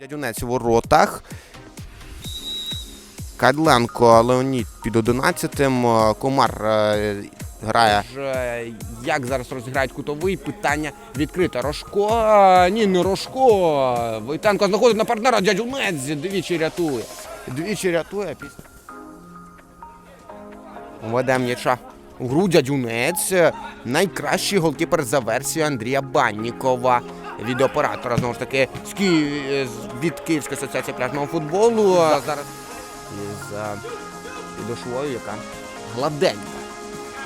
Дядюнець у воротах. Кадленко Леонід під 11-м. Комар е, грає. Як зараз розіграють кутовий? Питання відкрите. Рожко. Ні, не Рожко. Войтенко знаходить на партнера дядюнець. Двічі рятує. Двічі рятує. Веде м'яча у гру дядюнець. Найкращий голкіпер за версією Андрія Баннікова. Від оператора, знову ж таки, з Ки... від Київської асоціації пляжного футболу. А зараз із е, підошвою, яка гладенька.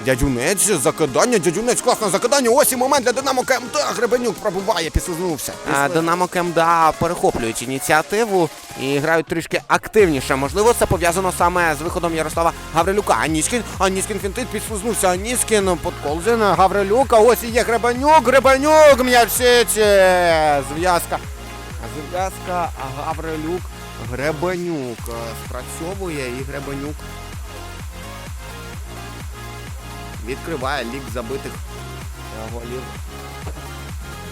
Дядюнець, закидання, дядюнець, класне закидання. Ось і момент для Динамо КМДА. Гребенюк пробуває, підслизнувся. А Динамо КМДА перехоплюють ініціативу і грають трішки активніше. Можливо, це пов'язано саме з виходом Ярослава Гаврилюка. Аніскін, Аніскін фінтить, підслизнувся. Аніскін, Подколзин, Гаврилюка. Ось і є Гребенюк, Гребенюк, м'яч в. Зв'язка. Зв'язка Гаврилюк, Гребенюк. Е, Спрацьовує і Гребенюк відкриває лік забитих е, голів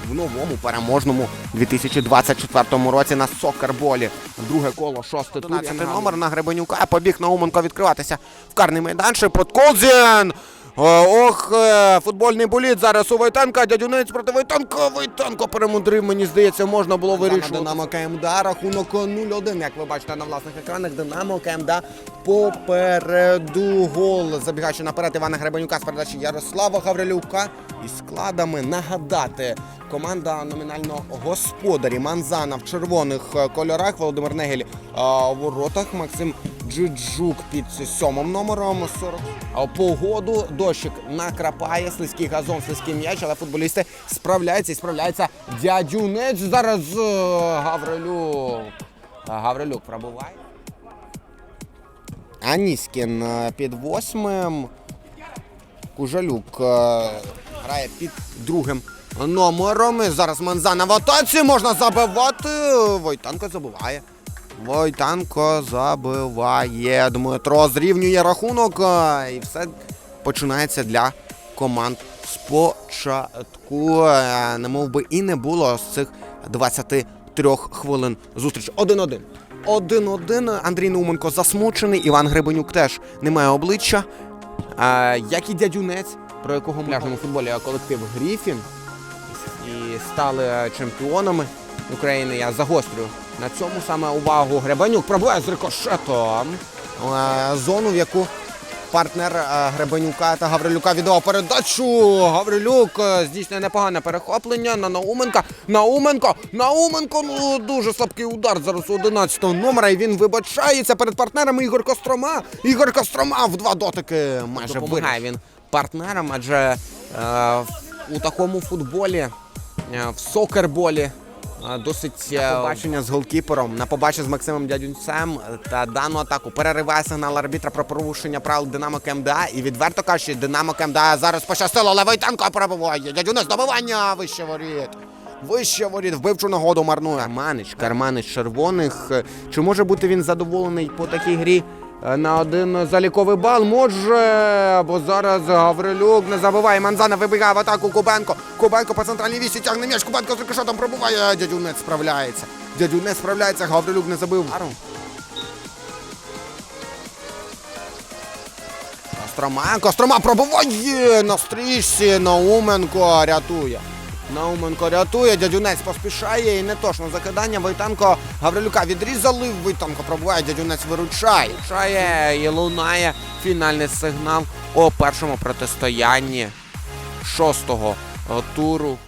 в новому переможному 2024 році на сокерболі. Друге коло, шосте тур. 12 номер на Гребенюка. Побіг Науменко відкриватися в карний майданчик. Подколзін! Е, Ох, е, футбольний боліт зараз у Войтенка. Дядюнець проти Войтенка. Войтенко перемудрив, мені здається, можна було вирішувати. Динамо КМДА, рахунок 0-1, як ви бачите на власних екранах. Динамо КМДА попереду гол. Забігаючи наперед Івана Гребенюка з передачі Ярослава Гаврилюка. І складами нагадати. Команда номінально господарі Манзана в червоних е, кольорах. Володимир Негель е, у воротах. Максим Джиджук під сьомим номером 40. А погоду дощик накрапає, слизький газон, слизький м'яч, але футболісти справляються і справляється дядюнець. Зараз е, Гаврилюк. Гаврилюк пробуває. Аніскін е, під восьмим. Кужалюк е, грає під другим номером. І зараз Манзана в атаці можна забивати. Войтанко забиває. Войтанко забиває. Дмитро зрівнює рахунок. е, І все починається для команд спочатку. Е, Немов би і не було з цих 23 хвилин зустріч. 1-1. 1-1. Андрій Науменко засмучений. Іван Гребенюк теж не має обличчя. А, як і дядюнець, про якого ми пляжному футболі колектив Гріфін і стали чемпіонами України. Я загострюю на цьому саме увагу. Гребенюк пробиває з рикошетом зону, в яку партнер Гребенюка та Гаврилюка віддав передачу. Гаврилюк е, здійснює непогане перехоплення на Науменка. Науменко! Науменко! Ну дуже слабкий удар зараз у 11 номера. І він вибачається перед партнерами Ігор Кострома. Ігор Кострома в два дотики майже допомагає він партнерам, адже е, у такому футболі, е, в сокерболі. Е, Досить на побачення з голкіпером, на побачення з Максимом Дядюнцем та дану атаку перериває сигнал арбітра про порушення правил Динамо КМДА. І відверто кажучи, Динамо КМДА зараз пощастило, але Войтенко пробиває. Дядюнець добивання вище воріт. Вище воріт, вбивчу нагоду марнує. Карманич, Карманич червоних. Чи може бути він задоволений по такій грі? Е, На один заліковий бал може, бо зараз Гаврилюк не забиває. Манзана вибігає в атаку Кубенко. Кубенко по центральній вісі тягне м'яч. Кубенко з рикошетом пробуває. Дядюнець справляється. Дядюнець справляється, Гаврилюк не забив. Кострома, Кострома пробуває на стрічці. Науменко рятує. Науменко рятує, дядюнець поспішає і не точно закидання. Войтенко Гаврилюка відрізали. Войтенко пробуває, дядюнець виручає. Вручає і лунає фінальний сигнал у першому протистоянні шостого туру